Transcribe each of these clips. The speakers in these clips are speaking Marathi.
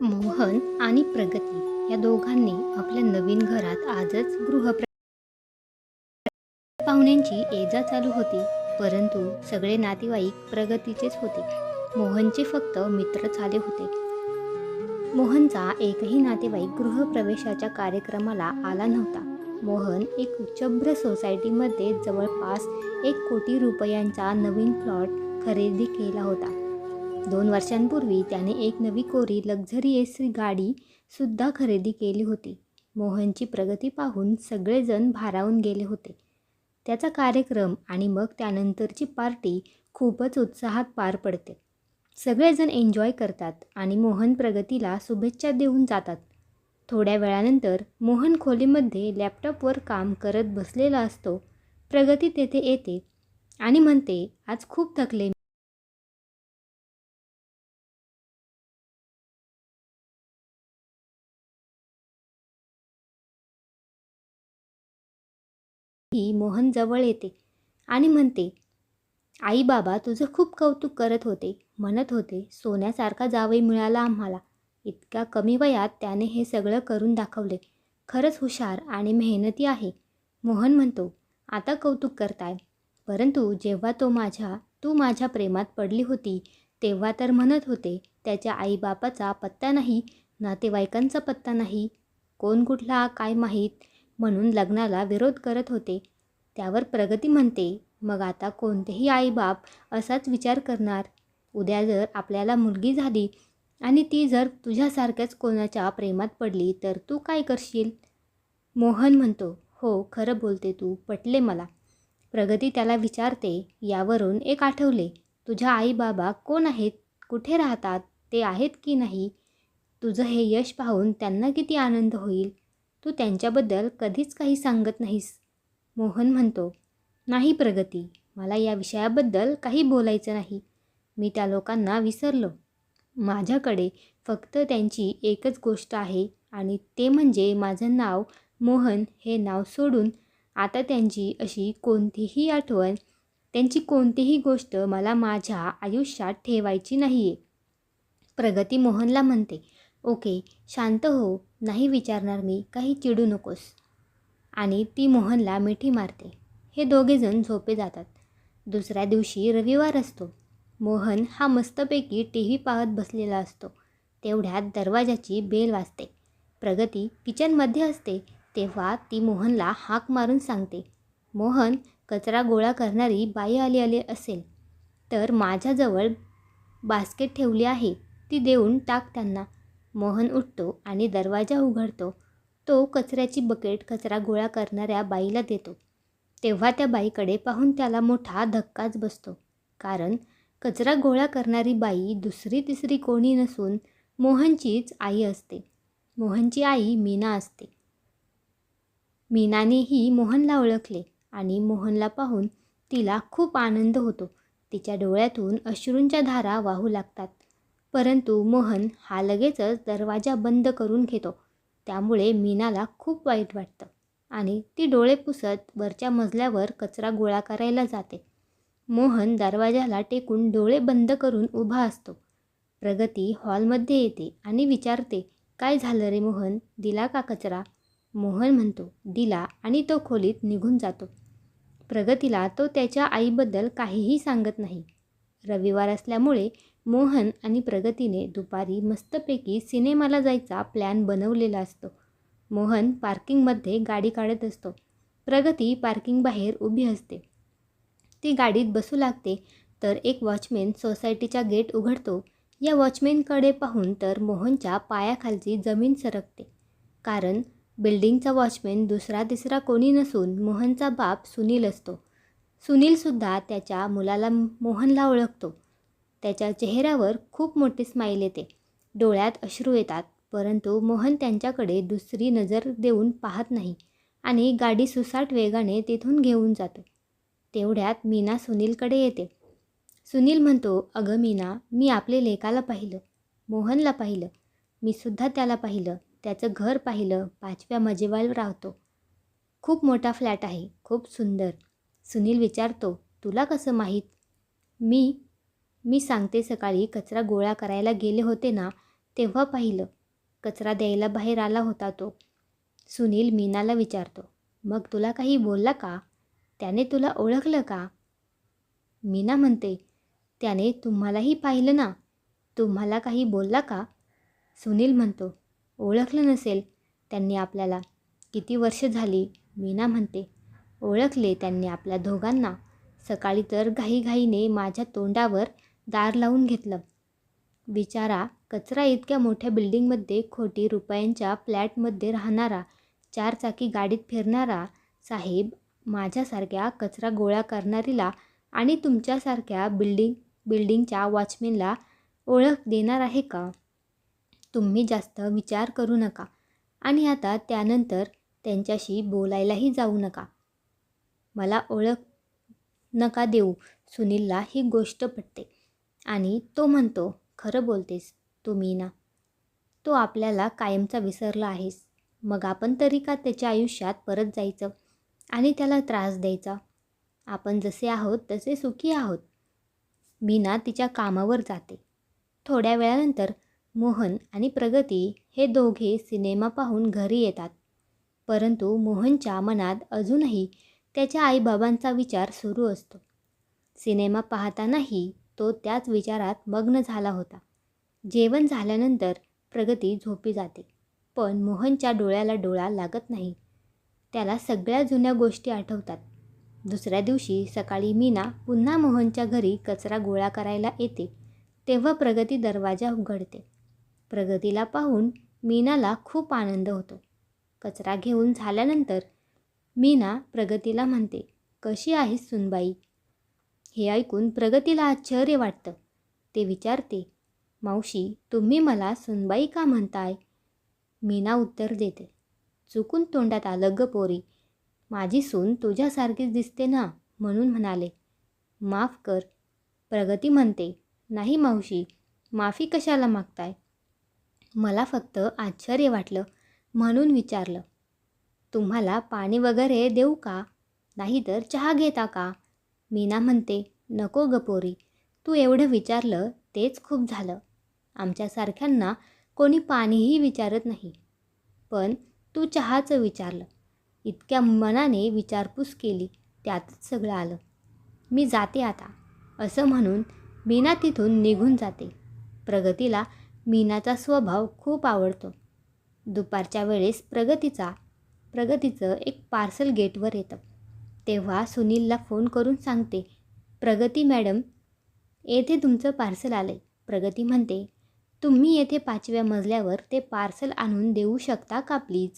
मोहन आणि प्रगती या दोघांनी आपल्या नवीन घरात आजच गृहप्र पाहुण्यांची एजा चालू होती परंतु सगळे नातेवाईक प्रगतीचेच होते. मोहनचे फक्त मित्र झाले होते. मोहनचा एकही नातेवाईक गृहप्रवेशाच्या कार्यक्रमाला आला नव्हता. मोहन एक उच्चभ्र सोसायटीमध्ये जवळपास एक कोटी रुपयांचा नवीन प्लॉट खरेदी केला होता. दोन वर्षांपूर्वी त्याने एक नवी कोरी लक्झरियस गाडी सुद्धा खरेदी केली होती. मोहनची प्रगती पाहून सगळेजण भारावून गेले होते. त्याचा कार्यक्रम आणि मग त्यानंतरची पार्टी खूपच उत्साहात पार पडते. सगळेजण एन्जॉय करतात आणि मोहन प्रगतीला शुभेच्छा देऊन जातात. थोड्या वेळानंतर मोहन खोलीमध्ये लॅपटॉपवर काम करत बसलेला असतो. प्रगती तेथे येते आणि म्हणते आज खूप थकले ही मोहन जवळ येते आणि म्हणते आई बाबा तुझं खूप कौतुक करत होते म्हणत होते सोन्यासारखा जावई मिळाला आम्हाला. इतक्या कमी वयात त्याने हे सगळं करून दाखवले. खरंच हुशार आणि मेहनती आहे. मोहन म्हणतो आता कौतुक करताय. परंतु जेव्हा तो माझ्या तू माझ्या प्रेमात पडली होती तेव्हा तर म्हणत होते त्याच्या आईबापाचा पत्ता नाही नातेवाईकांचा पत्ता नाही. कोण कुठला काय माहीत? म्हणून लग्नाला विरोध करत होते. त्यावर प्रगती म्हणते मग आता कोणतेही आईबाप असाच विचार करणार? उद्या जर आपल्याला मुलगी झाली आणि ती जर तुझ्यासारख्याच कोणाच्या प्रेमात पडली तर तू काय करशील? मोहन म्हणतो हो खरं बोलते तू पटले मला. प्रगती त्याला विचारते यावरून एक आठवले तुझ्या आईबाबा कोण आहेत? कुठे राहतात? ते आहेत की नाही? तुझं हे यश पाहून त्यांना किती आनंद होईल? तू त्यांच्याबद्दल कधीच काही सांगत नाहीस. मोहन म्हणतो नाही प्रगती मला या विषयाबद्दल काही बोलायचं नाही मी त्या लोकांना विसरलो. माझ्याकडे फक्त त्यांची एकच गोष्ट आहे आणि ते म्हणजे माझं नाव मोहन हे नाव सोडून आता त्यांची अशी कोणतीही आठवण त्यांची कोणतीही गोष्ट मला माझ्या आयुष्यात ठेवायची नाही आहे प्रगती मोहनला म्हणते ओके शांत हो नाही विचारणार मी काही चिडू नकोस. आणि ती मोहनला मिठी मारते. हे दोघेजण झोपे जातात. दुसऱ्या दिवशी रविवार असतो. मोहन हा मस्तपैकी टी व्ही पाहत बसलेला असतो. तेवढ्यात दरवाजाची बेल वाजते. प्रगती किचनमध्ये असते. तेव्हा ती मोहनला हाक मारून सांगते मोहन कचरा गोळा करणारी बाई आली आली असेल. तर माझ्याजवळ बास्केट ठेवली आहे. ती देऊन टाक त्यांना. मोहन उठतो आणि दरवाजा उघडतो. तो कचऱ्याची बकेट कचरा गोळा करणाऱ्या बाईला देतो. तेव्हा त्या बाईकडे पाहून त्याला मोठा धक्काच बसतो. कारण कचरा गोळा करणारी बाई दुसरी तिसरी कोणी नसून मोहनचीच आई असते. मोहनची आई मीना असते. मीनानेही मोहनला ओळखले आणि मोहनला पाहून तिला खूप आनंद होतो. तिच्या डोळ्यातून अश्रूंच्या धारा वाहू लागतात. परंतु मोहन हा लगेचच दरवाजा बंद करून घेतो. त्यामुळे मीनाला खूप वाईट वाटतं आणि ती डोळे पुसत वरच्या मजल्यावर कचरा गोळा करायला जाते. मोहन दरवाजाला टेकून डोळे बंद करून उभा असतो. प्रगती हॉलमध्ये येते आणि विचारते काय झालं रे मोहन? दिला का कचरा? मोहन म्हणतो दिला आणि तो खोलीत निघून जातो. प्रगतीला तो त्याच्या आईबद्दल काहीही सांगत नाही. रविवार असल्यामुळे मोहन आणि प्रगतीने दुपारी मस्तपैकी सिनेमाला जायचा प्लॅन बनवलेला असतो. मोहन पार्किंगमध्ये गाडी काढत असतो. प्रगती पार्किंग बाहेर उभी असते. ती गाडीत बसू लागते तर एक वॉचमॅन सोसायटीचा गेट उघडतो. या वॉचमॅनकडे पाहून तर मोहनच्या पायाखालची जमीन सरकते. कारण बिल्डिंगचा वॉचमॅन दुसरा तिसरा कोणी नसून मोहनचा बाप सुनील असतो. सुनीलसुद्धा त्याच्या मुलाला मोहनला ओळखतो. त्याच्या चेहऱ्यावर खूप मोठी स्माईल येते. डोळ्यात अश्रू येतात परंतु मोहन त्यांच्याकडे दुसरी नजर देऊन पाहत नाही आणि गाडी सुसाट वेगाने तेथून घेऊन जातो. तेवढ्यात मीना सुनीलकडे येते. सुनील म्हणतो अगं मीना मी आपले लेकाला पाहिलं मोहनला पाहिलं मी सुद्धा त्याला पाहिलं त्याचं घर पाहिलं पाचव्या मजेवाल राहतो. खूप मोठा फ्लॅट आहे खूप सुंदर. सुनील विचारतो तुला कसं माहीत? मी मी सांगते सकाळी कचरा गोळा करायला गेले होते ना तेव्हा पाहिलं. कचरा द्यायला बाहेर आला होता तो. सुनील मीनाला विचारतो मग तुला काही बोलला का? त्याने तुला ओळखलं का? मीना म्हणते त्याने तुम्हालाही पाहिलं ना. तुम्हाला काही बोलला का? सुनील म्हणतो ओळखलं नसेल त्यांनी आपल्याला. किती वर्ष झाली? मीना म्हणते ओळखले त्यांनी आपल्या दोघांना. सकाळी तर घाईघाईने माझ्या तोंडावर दार लावून घेतलं. बिचारा कचरा इतक्या मोठ्या बिल्डिंगमध्ये खोटी रुपयांच्या फ्लॅटमध्ये राहणारा चारचाकी गाडीत फिरणारा साहेब माझ्यासारख्या कचरा गोळा करणारीला आणि तुमच्यासारख्या बिल्डिंग बिल्डिंगच्या वॉचमेनला ओळख देणार आहे का? तुम्ही जास्त विचार करू नका आणि आता त्यानंतर त्यांच्याशी बोलायलाही जाऊ नका. मला ओळख नका देऊ सुनीलला ही गोष्ट पटते. आणि तो म्हणतो खरं बोलतेस तू मीना. तो आपल्याला कायमचा विसरला आहेस. मग आपण तरी का त्याच्या आयुष्यात परत जायचं आणि त्याला त्रास द्यायचा? आपण जसे आहोत तसे सुखी आहोत. मीना तिच्या कामावर जाते. थोड्या वेळानंतर मोहन आणि प्रगती हे दोघे सिनेमा पाहून घरी येतात. परंतु मोहनच्या मनात अजूनही त्याच्या आईबाबांचा विचार सुरू असतो. सिनेमा पाहतानाही तो त्याच विचारात मग्न झाला होता. जेवण झाल्यानंतर प्रगती झोपी जाते. पण मोहनच्या डोळ्याला डोळा लागत नाही. त्याला सगळ्या जुन्या गोष्टी आठवतात. दुसऱ्या दिवशी सकाळी मीना पुन्हा मोहनच्या घरी कचरा गोळा करायला येते तेव्हा प्रगती दरवाजा उघडते. प्रगतीला पाहून मीनाला खूप आनंद होतो. कचरा घेऊन झाल्यानंतर मीना प्रगतीला म्हणते कशी आहेस सुनबाई? हे ऐकून प्रगतीला आश्चर्य वाटतं. ते विचारते मावशी तुम्ही मला सुनबाई का म्हणताय? मीना उत्तर देते चुकून तोंडात आलं ग पोरी. माझी सून तुझ्यासारखीच दिसते ना? म्हणून म्हणाले माफ कर. प्रगती म्हणते नाही मावशी माफी कशाला मागताय? मला फक्त आश्चर्य वाटलं म्हणून विचारलं तुम्हाला पाणी वगैरे देऊ का? नाहीतर चहा घेता का? मीना म्हणते नको गपोरी तू एवढं विचारलं तेच खूप झालं. आमच्यासारख्यांना कोणी पाणीही विचारत नाही. पण तू चहाचं विचारलं. इतक्या मनाने विचारपूस केली त्यातच सगळं आलं. मी जाते आता. असं म्हणून मीना तिथून निघून जाते. प्रगतीला मीनाचा स्वभाव खूप आवडतो. दुपारच्या वेळेस प्रगतीचा प्रगतीचं एक पार्सल गेटवर येतं. तेव्हा सुनीलला फोन करून सांगते प्रगती मॅडम येथे तुमचं पार्सल आलं आहे प्रगती म्हणते तुम्ही येथे पाचव्या मजल्यावर ते पार्सल आणून देऊ शकता का प्लीज?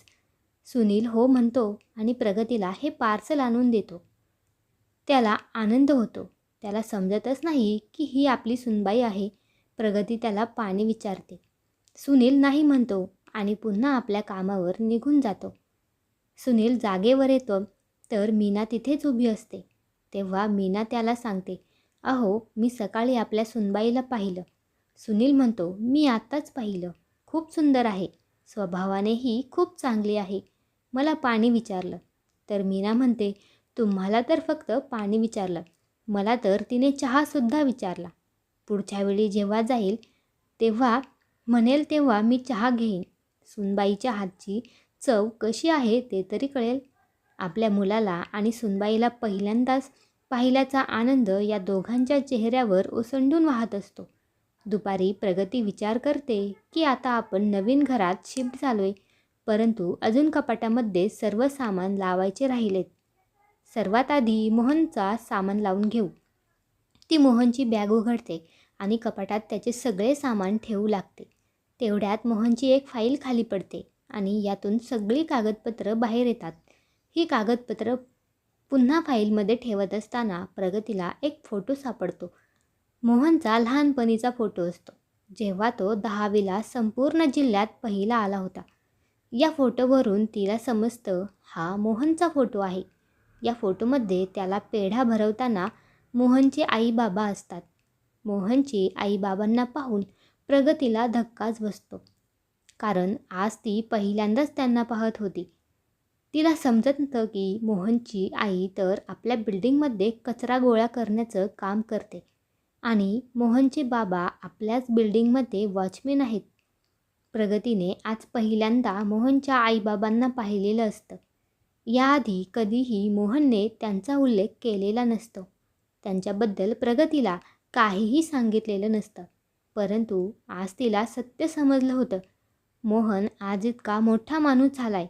सुनील हो म्हणतो आणि प्रगतीला हे पार्सल आणून देतो. त्याला आनंद होतो. त्याला समजतच नाही की ही आपली सुनबाई आहे. प्रगती त्याला पाणी विचारते. सुनील नाही म्हणतो आणि पुन्हा आपल्या कामावर निघून जातो. सुनील जागेवर येतो. तर मीना तिथेच उभी असते. तेव्हा मीना त्याला सांगते अहो मी सकाळी आपल्या सुनबाईला पाहिलं. सुनील म्हणतो मी आत्ताच पाहिलं. खूप सुंदर आहे. स्वभावानेही खूप चांगली आहे. मला पाणी विचारलं. तर मीना म्हणते तुम्हाला तर फक्त पाणी विचारलं. मला तर तिने चहासुद्धा विचारला. पुढच्या वेळी जेव्हा जाईल तेव्हा म्हणेल तेव्हा मी चहा घेईन. सुनबाईच्या हातची चव कशी आहे ते तरी कळेल. आपल्या मुलाला आणि सुनबाईला पहिल्यांदाच पाहिल्याचा आनंद या दोघांच्या चेहऱ्यावर ओसंडून वाहत असतो. दुपारी प्रगती विचार करते की आता आपण नवीन घरात शिफ्ट झालो आहे परंतु अजून कपाटामध्ये सर्व सामान लावायचे राहिलेत. सर्वात आधी मोहनचा सामान लावून घेऊ. ती मोहनची बॅग उघडते आणि कपाटात त्याचे सगळे सामान ठेवू लागते. तेवढ्यात मोहनची एक फाईल खाली पडते आणि यातून सगळी कागदपत्रं बाहेर येतात. ही कागदपत्रं पुन्हा फाईलमध्ये ठेवत असताना प्रगतीला एक फोटो सापडतो. मोहनचा लहानपणीचा फोटो असतो. जेव्हा तो दहावीला संपूर्ण जिल्ह्यात पहिला आला होता. या फोटोवरून तिला समजतं हा मोहनचा फोटो आहे. या फोटोमध्ये त्याला पेढा भरवताना मोहनचे आईबाबा असतात. मोहनची आईबाबांना पाहून प्रगतीला धक्काच बसतो. कारण आज ती पहिल्यांदाच त्यांना पाहत होती. तिला समजत नव्हतं की मोहनची आई तर आपल्या बिल्डिंगमध्ये कचरा गोळा करण्याचं काम करते. आणि मोहनचे बाबा आपल्याच बिल्डिंगमध्ये वॉचमॅन आहेत. प्रगतीने आज पहिल्यांदा मोहनच्या आईबाबांना पाहिलेलं असतं. याआधी कधीही मोहनने त्यांचा उल्लेख केलेला नसतो. त्यांच्याबद्दल प्रगतीला काहीही सांगितलेलं नसतं. परंतु आज तिला सत्य समजलं होतं. मोहन आज इतका मोठा माणूस झालाय.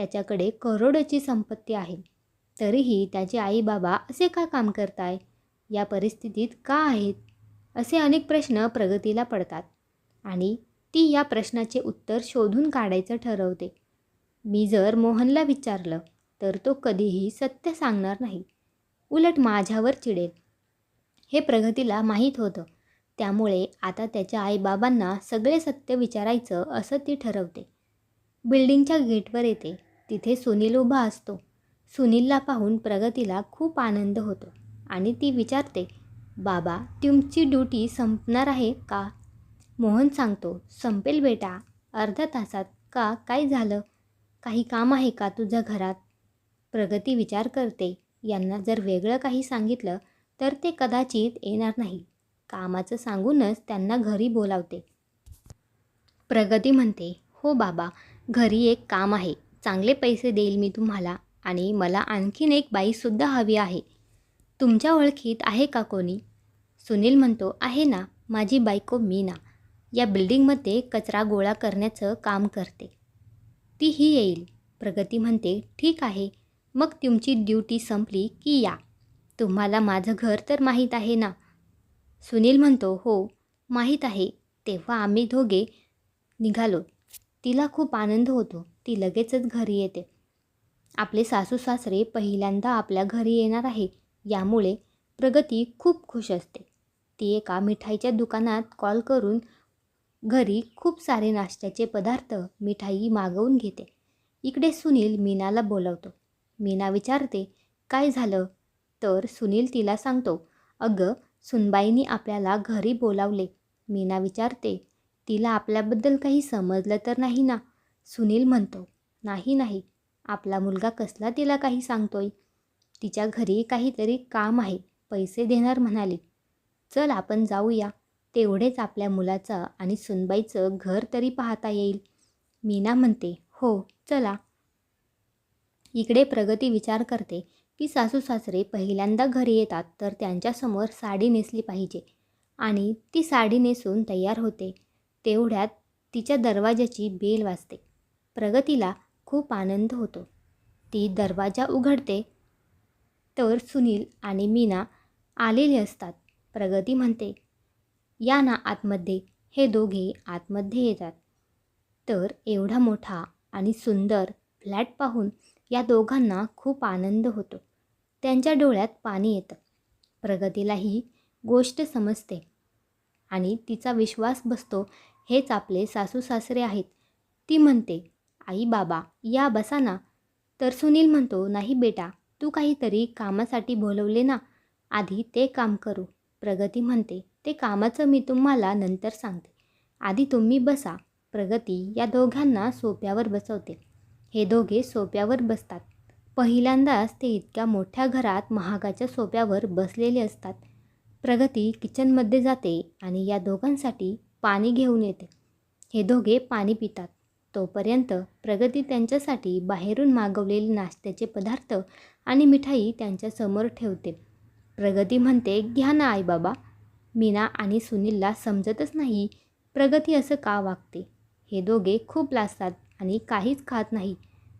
त्याच्याकडे करोडोची संपत्ती आहे. तरीही त्याचे आई बाबा असे का काम करताय? या परिस्थितीत का आहेत? असे अनेक प्रश्न प्रगतीला पडतात. आणि ती या प्रश्नाचे उत्तर शोधून काढायचं ठरवते. मी जर मोहनला विचारलं तर तो कधीही सत्य सांगणार नाही. उलट माझ्यावर चिडेल. हे प्रगतीला माहीत होतं. त्यामुळे आता त्याच्या आईबाबांना सगळे सत्य विचारायचं असं ती ठरवते. बिल्डिंगच्या गेटवर येते. तिथे सुनील उभा असतो. सुनीलला पाहून प्रगतीला खूप आनंद होतो आणि ती विचारते बाबा तुमची ड्युटी संपणार आहे का? मोहन सांगतो संपेल बेटा. अर्ध्या तासात का? काय झालं? काही काम आहे का तुझ्या घरात? प्रगती विचार करते यांना जर वेगळं काही सांगितलं तर ते कदाचित येणार नाही. कामाचं सांगूनच त्यांना घरी बोलावते. प्रगती म्हणते हो बाबा घरी एक काम आहे. चांगले पैसे देईल मी तुम्हाला आणि मला आणखीन एक बाईसुद्धा हवी आहे. तुमच्या ओळखीत आहे का कोणी? सुनील म्हणतो आहे ना माझी बायको मीना. या बिल्डिंगमध्ये कचरा गोळा करण्याचं काम करते. तीही येईल. प्रगती म्हणते ठीक आहे मग तुमची ड्युटी संपली की या. तुम्हाला माझं घर तर माहीत आहे ना? सुनील म्हणतो हो माहीत आहे. तेव्हा आम्ही दोघे निघालो. तिला खूप आनंद होतो. ती लगेचच घरी येते. आपले सासू सासरे पहिल्यांदा आपल्या घरी येणार आहे यामुळे प्रगती खूप खुश असते. ती एका मिठाईच्या दुकानात कॉल करून घरी खूप सारे नाश्त्याचे पदार्थ मिठाई मागवून घेते. इकडे सुनील मीनाला बोलवतो. मीना विचारते काय झालं? तर सुनील तिला सांगतो अगं सुनबाईंनी आपल्याला घरी बोलावले. मीना विचारते तिला आपल्याबद्दल काही समजलं तर नाही ना? सुनील म्हणतो. नाही नाही. आपला मुलगा कसला तिला काही सांगतोय? तिच्या घरी काहीतरी काम आहे. पैसे देणार म्हणाली. चल आपण जाऊया. तेवढेच आपल्या मुलाचं आणि सुनबाईचं घर तरी पाहता येईल. मीना म्हणते हो चला. इकडे प्रगती विचार करते की सासू सासरे पहिल्यांदा घरी येतात तर त्यांच्यासमोर साडी नेसली पाहिजे. आणि ती साडी नेसून तयार होते. तेवढ्यात तिच्या दरवाजाची बेल वाजते. प्रगतीला खूप आनंद होतो. ती दरवाजा उघडते. तर सुनील आणि मीना आलेले असतात. प्रगती म्हणते या ना आतमध्ये. हे दोघे आतमध्ये येतात. तर एवढा मोठा आणि सुंदर फ्लॅट पाहून या दोघांना खूप आनंद होतो. त्यांच्या डोळ्यात पाणी येतं. प्रगतीला ही गोष्ट समजते आणि तिचा विश्वास बसतो हेच आपले सासू सासरे आहेत. ती म्हणते आई बाबा या बसा ना तर सुनील म्हणतो नाही बेटा तू काहीतरी कामासाठी बोलवले ना आधी ते काम करू. प्रगती म्हणते ते कामाचं मी तुम्हाला नंतर सांगते. आधी तुम्ही बसा. प्रगती या दोघांना सोप्यावर बसवते. हे दोघे सोप्यावर बसतात. पहिल्यांदाच ते इतक्या मोठ्या घरात महागाच्या सोप्यावर बसलेले असतात. प्रगती किचनमध्ये जाते आणि या दोघांसाठी पाणी घेऊन येते. हे दोघे पाणी पितात. तोपर्यंत प्रगती त्यांच्यासाठी बाहेरून मागवलेले नाश्त्याचे पदार्थ आणि मिठाई त्यांच्यासमोर ठेवते. प्रगती म्हणते घ्या ना आई बाबा मीना आणि सुनीलला समजतच नाही प्रगती असं का वागते? हे दोघे खूप लाजतात आणि काहीच खात नाही.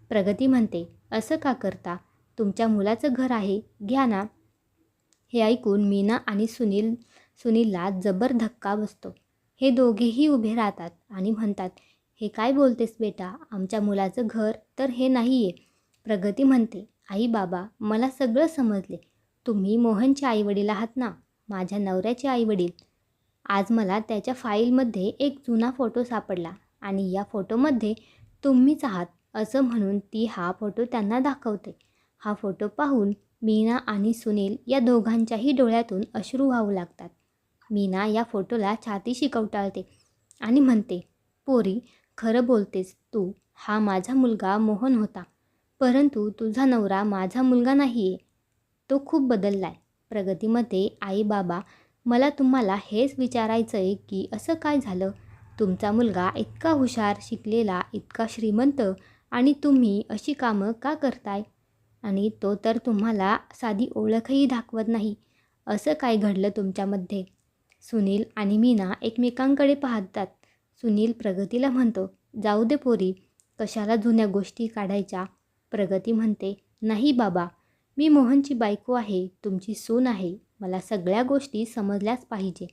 प्रगती म्हणते असं का करता? तुमच्या मुलाचं घर आहे. घ्या ना. हे ऐकून मीना आणि सुनील सुनीलला जबर धक्का बसतो. हे दोघेही उभे राहतात आणि म्हणतात हे काय बोलतेस बेटा? आमच्या मुलाचं घर तर हे नाही आहे प्रगती म्हणते आई बाबा मला सगळं समजले. तुम्ही मोहनचे आईवडील आहात ना माझ्या नवऱ्याचे आईवडील. आज मला त्याच्या फाईलमध्ये एक जुना फोटो सापडला आणि या फोटोमध्ये तुम्हीच आहात असं म्हणून ती हा फोटो त्यांना दाखवते. हा फोटो पाहून मीना आणि सुनील या दोघांच्याही डोळ्यातून अश्रू वाहू लागतात. मीना या फोटोला छातीशी कवटाळते आणि म्हणते पोरी खरं बोलतेस तू. हा माझा मुलगा मोहन होता. परंतु तुझा नवरा माझा मुलगा नाही आहे तो खूप बदलला आहे प्रगतीमध्ये आई बाबा मला तुम्हाला हेच विचारायचं आहे की असं काय झालं? तुमचा मुलगा इतका हुशार शिकलेला इतका श्रीमंत आणि तुम्ही अशी कामं का करताय? आणि तो तर तुम्हाला साधी ओळखही दाखवत नाही. असं काय घडलं तुमच्यामध्ये? सुनील आणि मीना एकमेकांकडे पाहतात. सुनील प्रगतीला म्हणतो जाऊ दे पोरी कशाला जुन्या गोष्टी काढायच्या? प्रगती म्हणते नाही बाबा मी मोहनची बायको आहे तुमची सून आहे मला सगळ्या गोष्टी समजल्याच पाहिजे.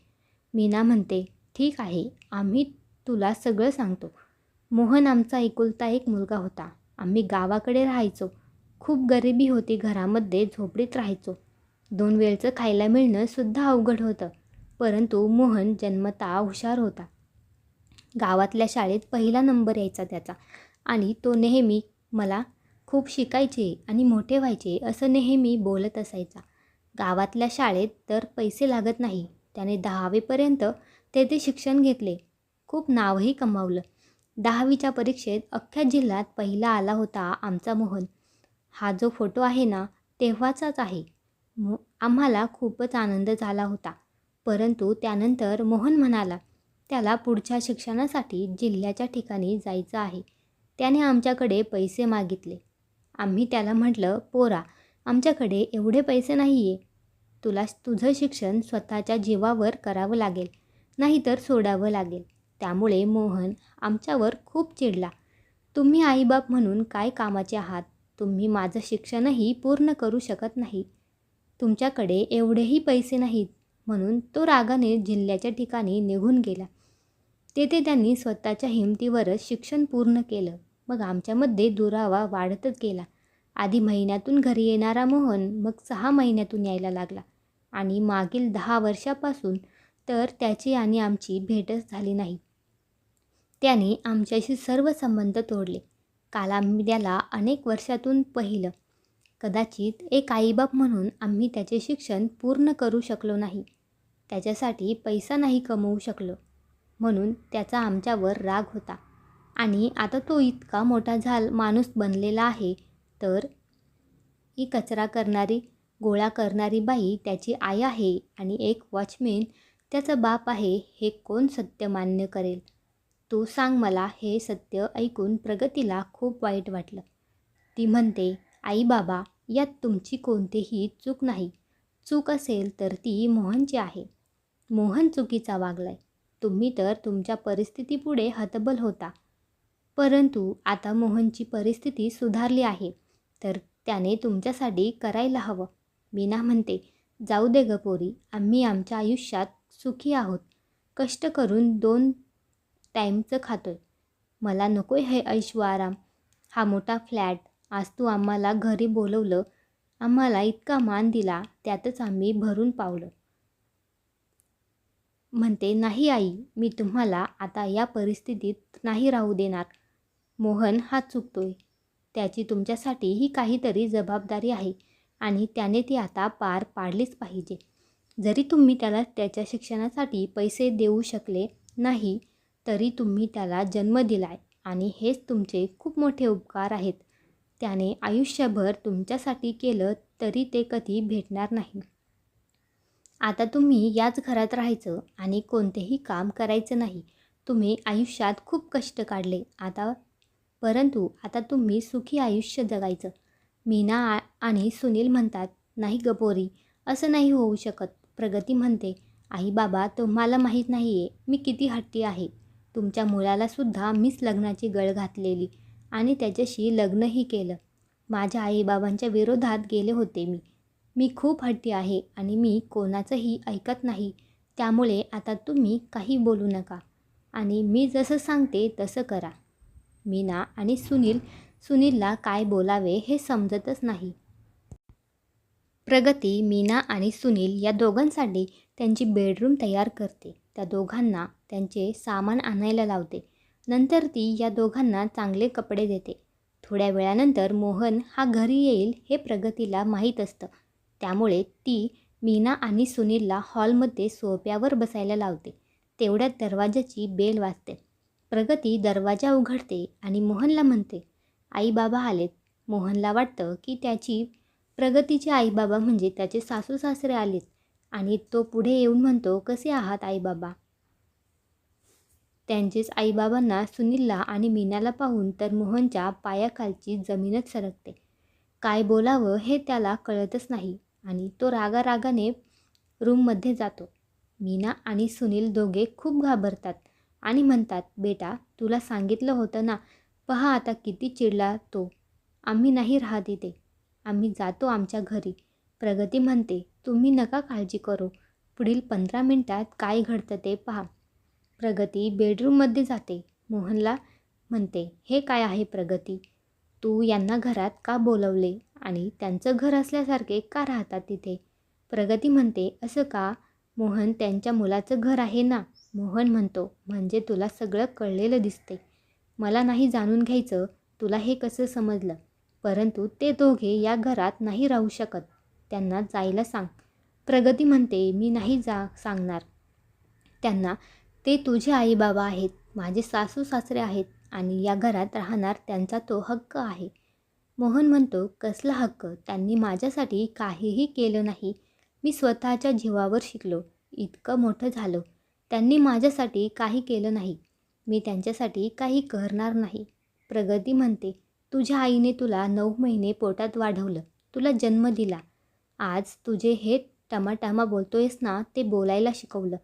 मीना म्हणते ठीक आहे आम्ही तुला सगळं सांगतो. मोहन आमचा एकुलता एक मुलगा होता. आम्ही गावाकडे राहायचो. खूप गरिबी होती घरामध्ये झोपडीत राहायचो. दोन वेळचं खायला मिळणं सुद्धा अवघड होतं. परंतु मोहन जन्मता हुशार होता. गावातल्या शाळेत पहिला नंबर यायचा त्याचा आणि तो नेहमी मला खूप शिकायचे आणि मोठे व्हायचे असं नेहमी बोलत असायचा. गावातल्या शाळेत तर पैसे लागत नाही त्याने दहावीपर्यंत तेथे शिक्षण घेतले. खूप नावही कमावलं. दहावीच्या परीक्षेत अख्ख्या जिल्ह्यात पहिला आला होता आमचा मोहन. हा जो फोटो आहे ना तेव्हाचाच आहे. आम्हाला खूपच आनंद झाला होता. परंतु त्यानंतर मोहन म्हणाला त्याला पुढच्या शिक्षणासाठी जिल्ह्याच्या ठिकाणी जायचं आहे. त्याने आमच्याकडे पैसे मागितले. आम्ही त्याला म्हटलं पोरा आमच्याकडे एवढे पैसे नाही आहे तुला तुझं शिक्षण स्वतःच्या जीवावर करावं लागेल नाहीतर सोडावं लागेल. त्यामुळे मोहन आमच्यावर खूप चिडला. तुम्ही आईबाप म्हणून काय कामाचे आहात? तुम्ही माझं शिक्षणही पूर्ण करू शकत नाही. तुमच्याकडे एवढेही पैसे नाहीत. म्हणून तो रागाने जिल्ह्याच्या ठिकाणी निघून गेला. तेथे त्यांनी स्वतःच्या हिमतीवरच शिक्षण पूर्ण केलं. मग आमच्यामध्ये दुरावा वाढतच गेला. आधी महिन्यातून घरी येणारा मोहन मग सहा महिन्यातून यायला लागला. आणि मागील दहा वर्षापासून तर त्याची आणि आमची भेटच झाली नाही. त्याने आमच्याशी सर्व संबंध तोडले. काल आम्ही त्याला अनेक वर्षातून पहिलं. कदाचित एक आईबाप म्हणून आम्ही त्याचे शिक्षण पूर्ण करू शकलो नाही. त्याच्यासाठी पैसा नाही कमवू शकलो. म्हणून त्याचा आमच्यावर राग होता. आणि आता तो इतका मोठा झाल माणूस बनलेला आहे तर? ही कचरा करणारी गोळा करणारी बाई त्याची आई आहे आणि एक वॉचमेन त्याचा बाप आहे हे कोण सत्य मान्य करेल? तू सांग मला हे सत्य ऐकून प्रगतीला खूप वाईट वाटलं. ती म्हणते आई बाबा यात तुमची कोणतीही चूक नाही. चूक असेल तर ती मोहनची आहे. मोहन चुकीचा वागलाय. तुम्ही तर तुमच्या परिस्थितीपुढे हतबल होता. परंतु आता मोहनची परिस्थिती सुधारली आहे. तर त्याने तुमच्यासाठी करायला हवं. मीना म्हणते जाऊ दे गपोरी आम्ही आमच्या आयुष्यात सुखी आहोत. कष्ट करून दोन टाईमचं खातो आहे मला नको आहे हे ऐश्वाराम हा मोठा फ्लॅट. आज तू आम्हाला घरी बोलवलं. आम्हाला इतका मान दिला त्यातच आम्ही भरून पावलं. म्हणते नाही आई मी तुम्हाला आता या परिस्थितीत नाही राहू देणार. मोहन हा चुकतोय. त्याची तुमच्यासाठी ही काहीतरी जबाबदारी आहे आणि त्याने ती आता पार पाडलीच पाहिजे. जरी तुम्ही त्याला त्याच्या शिक्षणासाठी पैसे देऊ शकले नाही तरी तुम्ही त्याला जन्म दिलाय आणि हेच तुमचे खूप मोठे उपकार आहेत. त्याने आयुष्यभर तुमच्यासाठी केलं तरी ते कधी भेटणार नाही. आता तुम्ही याच घरात राहायचं आणि कोणतेही काम करायचं नाही. तुम्ही आयुष्यात खूप कष्ट काढले. आता परंतु आता तुम्ही सुखी आयुष्य जगायचं. मीना आ आणि सुनील म्हणतात नाही गपोरी असं नाही होऊ शकत. प्रगती म्हणते आई बाबा तुम्हाला माहीत नाही आहे मी किती हट्टी आहे. तुमच्या मुलालासुद्धा मीच लग्नाची गळ घातलेली आणि त्याच्याशी लग्नही केलं. माझ्या आईबाबांच्या विरोधात गेले होते मी. मी खूप हट्टी आहे आणि मी कोणाचंही ऐकत नाही. त्यामुळे आता तुम्ही काही बोलू नका. आणि मी जसं सांगते तसं करा. मीना आणि सुनील सुनीलला काय बोलावे हे समजतच नाही. प्रगती मीना आणि सुनील या दोघांसाठी त्यांची बेडरूम तयार करते. त्या दोघांना त्यांचे सामान आणायला लावते. नंतर ती या दोघांना चांगले कपडे देते. थोड्या वेळानंतर मोहन हा घरी येईल हे प्रगतीला माहीत असतं. त्यामुळे ती मीना आणि सुनीलला हॉलमध्ये सोप्यावर बसायला लावते. तेवढ्यात दरवाजाची बेल वाजते. प्रगती दरवाजा उघडते आणि मोहनला म्हणते आई बाबा आलेत. मोहनला वाटतं की त्याची प्रगतीचे आईबाबा म्हणजे त्याचे सासू सासरे आलेत आणि तो पुढे येऊन म्हणतो कसे आहात आई बाबा त्यांचेच आईबाबांना सुनीलला आणि मीनाला पाहून तर मोहनच्या पायाखालची जमीनच सरकते. काय बोलावं हे त्याला कळतच नाही. आणि तो रागारागाने रूममध्ये जातो. मीना आणि सुनील दोघे खूप घाबरतात आणि म्हणतात बेटा तुला सांगितलं होतं ना पहा आता किती चिडला तो आम्ही नाही राहत इथे. आम्ही जातो आमच्या घरी. प्रगती म्हणते तुम्ही नका काळजी करू. पुढील पंधरा मिनटात काय घडतं ते पहा. प्रगती बेडरूममध्ये जाते. मोहनला म्हणते हे काय आहे प्रगती? तू यांना घरात का बोलवले? आणि त्यांचं घर असल्यासारखे का राहतात तिथे? प्रगती म्हणते असं का? मोहन त्यांच्या मुलाचं घर आहे ना? मोहन म्हणतो म्हणजे तुला सगळं कळलेलं दिसते. मला नाही जाणून घ्यायचं तुला हे कसं समजलं. परंतु ते दोघे या घरात नाही राहू शकत. त्यांना जायला सांग. प्रगती म्हणते मी नाही जा सांगणार. त्यांना ते तुझे आई बाबा आहेत माझे सासू सासरे आहेत आणि या घरात राहणार त्यांचा तो हक्क आहे. मोहन म्हणतो कसला हक्क? त्यांनी माझ्यासाठी काहीही केलं नाही. मी स्वतःच्या जीवावर शिकलो. इतकं मोठं झालो. त्यांनी माझ्यासाठी काही केलं नाही. मी त्यांच्यासाठी काही करणार नाही. प्रगती म्हणते तुझ्या आईने तुला नऊ महिने पोटात वाढवलं. तुला जन्म दिला. आज तुझे हे टमाटामा बोलतोयस ना ते बोलायला शिकवलं.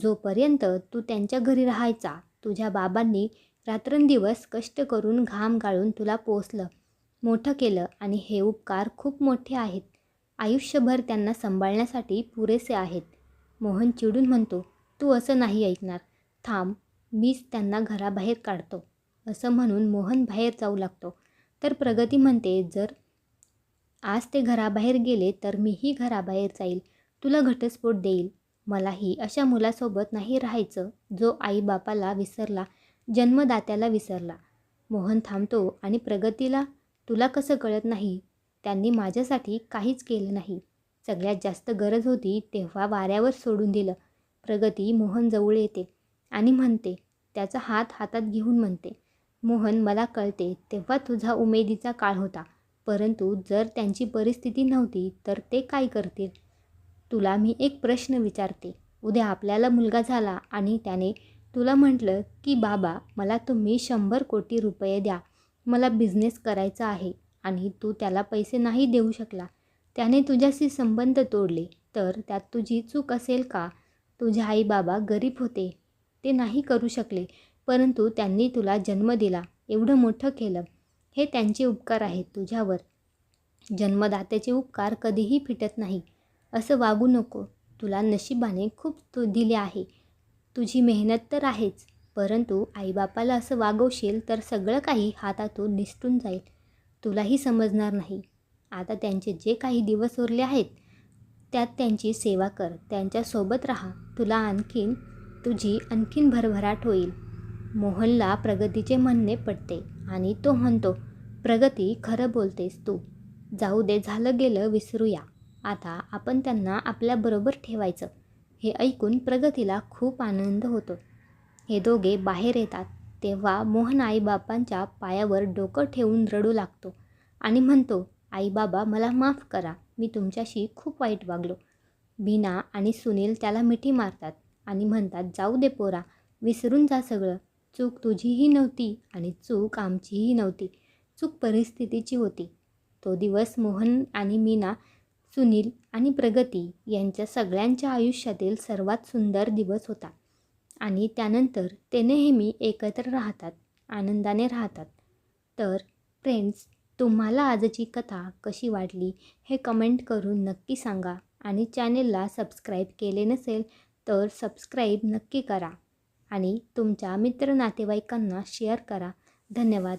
जोपर्यंत तू त्यांच्या घरी राहायचा तुझ्या बाबांनी रात्रंदिवस कष्ट करून घाम गाळून तुला पोचलं मोठं केलं आणि हे उपकार खूप मोठे आहेत. आयुष्यभर त्यांना सांभाळण्यासाठी पुरेसे आहेत. मोहन चिडून म्हणतो तू असं नाही ऐकणार. थांब मीच त्यांना घराबाहेर काढतो. असं म्हणून मोहन बाहेर जाऊ लागतो. तर प्रगती म्हणते जर आज ते घराबाहेर गेले तर मीही घराबाहेर जाईल. तुला घटस्फोट देईल. मलाही अशा मुलासोबत नाही राहायचं. जो आईबापाला विसरला जन्मदात्याला विसरला. मोहन थांबतो आणि प्रगतीला तुला कसं कळत नाही? त्यांनी माझ्यासाठी काहीच केलं नाही. सगळ्यात जास्त गरज होती तेव्हा वाऱ्यावर सोडून दिलं. प्रगती मोहन जवळ येते आणि म्हणते त्याचा हात हातात घेऊन म्हणते. मोहन मला कळते तेव्हा तुझा उमेदीचा काळ होता. परंतु जर त्यांची परिस्थिती नव्हती तर ते काय करतील? तुला मी एक प्रश्न विचारते. उद्या आपल्याला मुलगा झाला आणि त्याने तुला म्हटलं की बाबा मला तुम्ही शंभर कोटी रुपये द्या. मला बिझनेस करायचा आहे आणि तू त्याला पैसे नाही देऊ शकला. त्याने तुझ्याशी संबंध तोडले. तर त्यात तुझी चूक असेल का? तुझे आई बाबा गरीब होते. ते नाही करू शकले परंतु त्यांनी तुला जन्म दिला. एवढं मोठं केलं. हे त्यांचे उपकार आहेत तुझ्यावर. जन्मदात्याचे उपकार कधीही फिटत नाही. असं वागू नको. तुला नशिबाने खूप तू दिले आहे. तुझी मेहनत तर आहेच. परंतु आईबापाला असं वागवशील तर सगळं काही हातातून निसटून जाईल. तुलाही समजणार नाही. आता त्यांचे जे काही दिवस उरले आहेत त्यात त्यांची सेवा कर. त्यांच्यासोबत राहा. तुला आणखीन तुझी आणखीन भरभराट होईल. मोहनला प्रगतीचे म्हणणे पटते आणि तो म्हणतो प्रगती खरं बोलतेस तू. जाऊ दे झालं गेलं विसरूया. आता आपण त्यांना आपल्याबरोबर ठेवायचं. हे ऐकून प्रगतीला खूप आनंद होतो. हे दोघे बाहेर येतात तेव्हा मोहन आईबापांच्या पायावर डोकं ठेवून रडू लागतो आणि म्हणतो आईबाबा मला माफ करा मी तुमच्याशी खूप वाईट वागलो. बीना आणि सुनील त्याला मिठी मारतात आणि म्हणतात जाऊ दे पोरा विसरून जा सगळं. चूक तुझीही नव्हती आणि चूक आमचीही नव्हती. चूक परिस्थितीची होती. तो दिवस मोहन आणि मीना सुनील आणि प्रगती यांच्या सगळ्यांच्या आयुष्यातील सर्वात सुंदर दिवस होता. आणि त्यानंतर ते नेहमी एकत्र राहतात आनंदाने राहतात. तर फ्रेंड्स तुम्हाला आजची कथा कशी वाटली हे कमेंट करून नक्की सांगा आणि चॅनेलला सबस्क्राईब केले नसेल तर सबस्क्राईब नक्की करा आणि तुमच्या मित्र नातेवाईकांना शेअर करा. धन्यवाद.